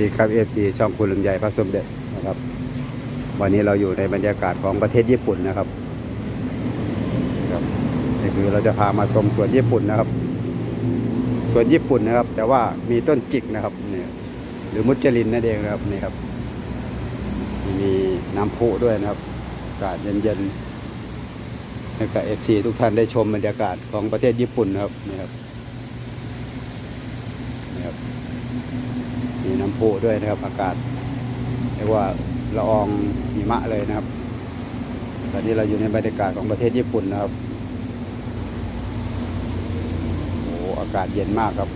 ดีครับเอฟซีช่องคุณลำไยพระสมเด็จนะครับ วันนี้เราอยู่ในบรรยากาศของประเทศญี่ปุ่นนะครับครับนี่คือเราจะพามาชมสวนญี่ปุ่นนะครับสวนญี่ปุ่นนะครับ แต่ว่ามีต้นจิกนะครับเนี่ยหรือมุจลินนั่นเองนะครับนี่ครับ มีน้ำพุด้วยนะครับอากาศเย็นๆให้กับเอฟซีทุกท่านได้ชมบรรยากาศของประเทศญี่ปุ่นนะครับนี่ครับนี่ครับ มีน้ำพุด้วยนะครับ อากาศเรียกว่าละอองหิมะเลยนะครับ ตอนนี้เราอยู่ในบรรยากาศของประเทศญี่ปุ่นนะครับโอ้อากาศเย็นมากครับ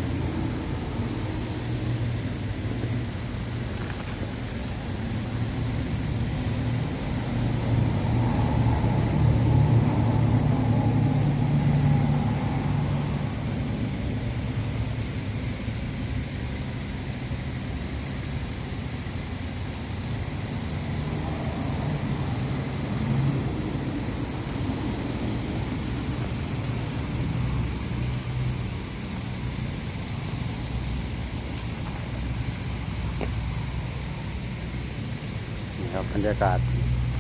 ครับบรรยากาศ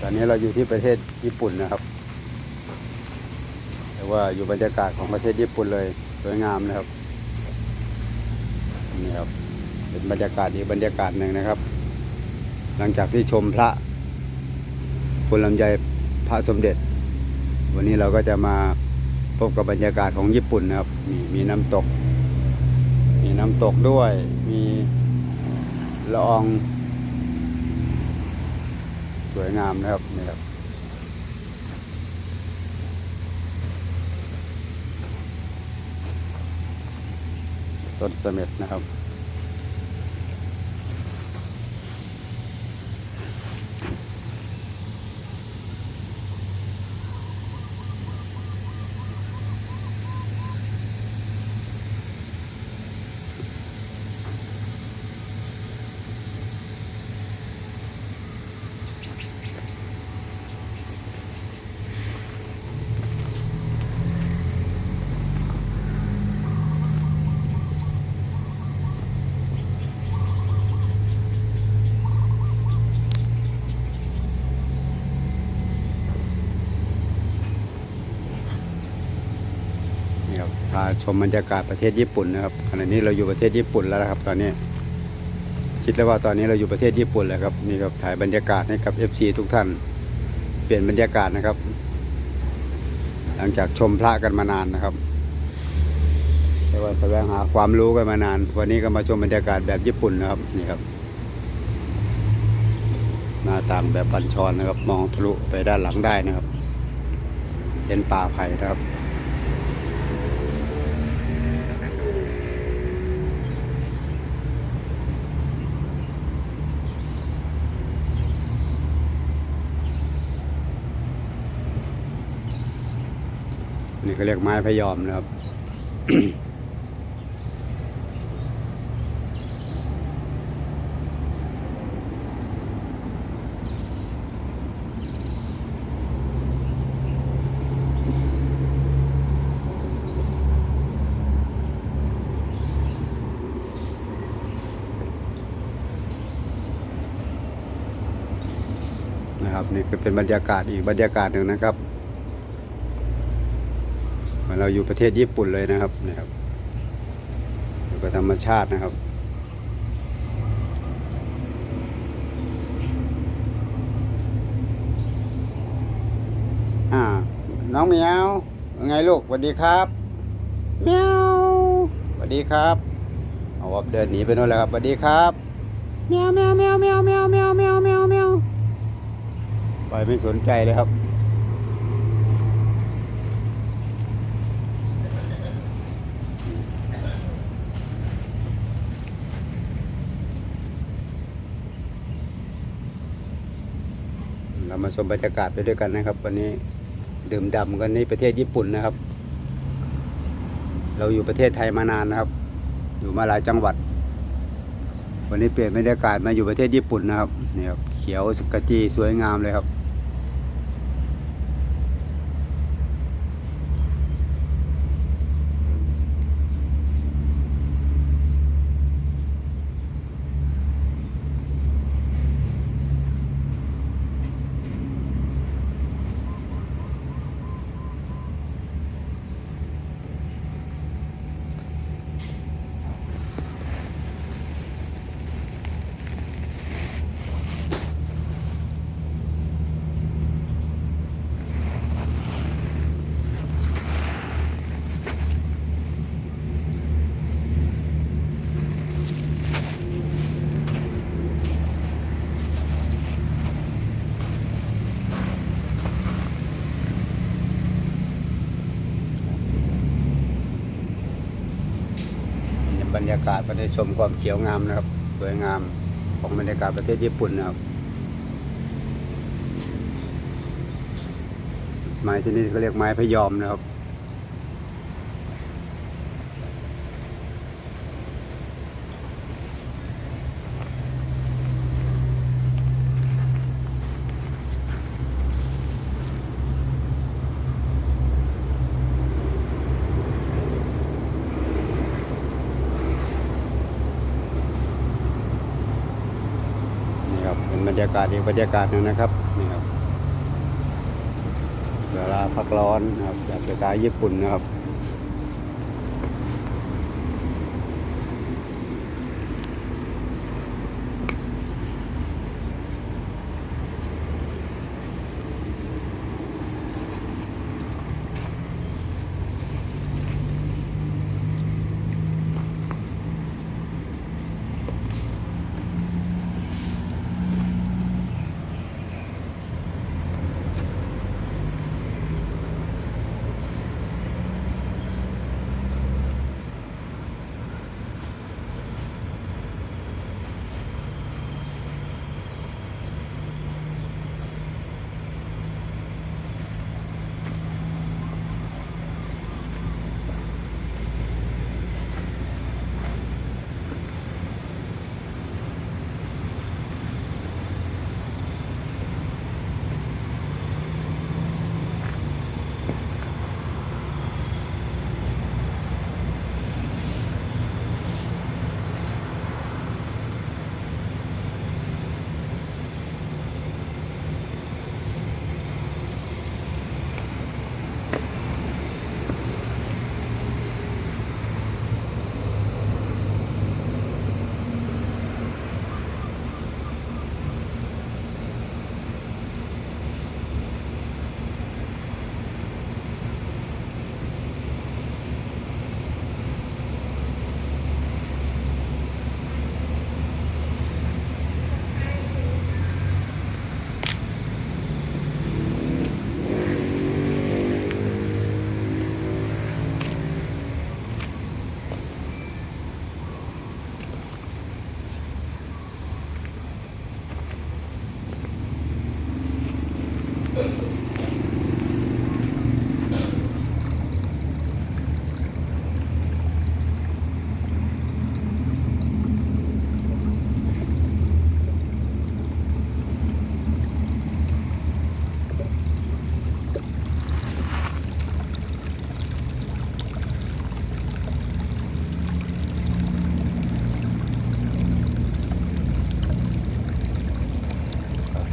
ตอนนี้เราอยู่ที่ประเทศญี่ปุ่นนะครับ แต่ว่าอยู่บรรยากาศของประเทศญี่ปุ่นเลยสวยงามนะครับนี่ครับเป็นบรรยากาศอีกบรรยากาศหนึ่งนะครับ หลังจากที่ชมพระคุณลำไยพระสมเด็จ วันนี้เราก็จะมาพบกับบรรยากาศของญี่ปุ่นนะครับ มีมีน้ำตก มีน้ำตกด้วย มีละออง สวยงามนะครับนี่ครับต้นเสม็ดนะครับ พาชมบรรยากาศประเทศญี่ปุ่นนะครับขณะนี้เราอยู่ประเทศญี่ปุ่นแล้วนะครับ ตอนนี้ คิดแล้วว่าตอนนี้เราอยู่ประเทศญี่ปุ่นแล้วครับนี่ครับถ่ายบรรยากาศให้กับ FC ทุกท่าน เปลี่ยนบรรยากาศนะครับ หลังจากชมพระกันมานานนะครับเรียกว่าแสวงหาความรู้กันมานาน วันนี้ก็มาชมบรรยากาศแบบญี่ปุ่นนะครับนี่ครับหน้าต่างแบบบัญชรนะครับ มองทะลุไปด้านหลังได้นะครับ เป็นป่าไผ่นะครับ นี่เขาเรียกไม้พยอมนะครับนะครับนี่คือเป็นบรรยากาศอีกบรรยากาศหนึ่งนะครับ อนเราอยู่ประเทศญี่ปุ่นเลยนะครับนะครับอยู่กับธรรมชาตินะครับน้องเหมียวไงลูกสวัสดีครับเมียวสวัสดีครับเอาวับเดินหนีไปโน่นแล้วครับสวัสดีครับเมียวเมียวเมียวเมียวเมียวเมียวเมียวเมียวเมียวไปไม่สนใจเลยครับ มาชมบรรยากาศไปด้วยกันนะครับ วันนี้ดื่มด่ำกันนี่ประเทศญี่ปุ่นนะครับ เราอยู่ประเทศไทยมานานนะครับ อยู่มาหลายจังหวัด วันนี้เปลี่ยนบรรยากาศมาอยู่ประเทศญี่ปุ่นนะครับนี่ครับเขียวสกจีสวยงามเลยครับ ร ยากาศไปได้ชมความเขียวงามนะครับ สวยงามของบรรยากาศประเทศญี่ปุ่นนะครับ ไม้ชนิดเขาเรียกไม้พยอมนะครับ นี่ค รับรรยากาศอีกบรรยากาศหนึ่งนะครับนี่ครับเวลาพักร้อนนะครับแบบสไตล์ญี่ปุ่นนะครับ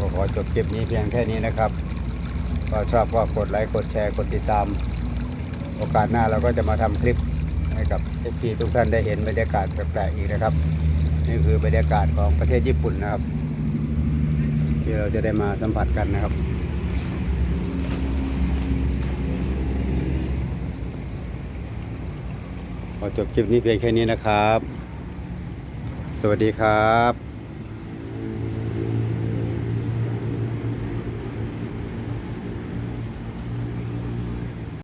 ก็ขอจบคลิปนี้เพียงแค่นี้นะครับก็ชอบก็กดไลค์กดแชร์กดติดตาม โอกาสหน้าเราก็จะมาทำคลิปให้กับ FC ทุกท่านได้เห็นบรรยากาศแปลกๆอีกนะครับ นี่คือบรรยากาศของประเทศญี่ปุ่นนะครับ ที่เราจะได้มาสัมผัสกันนะครับขอจบคลิปนี้เพียงแค่นี้นะครับ สวัสดีครับ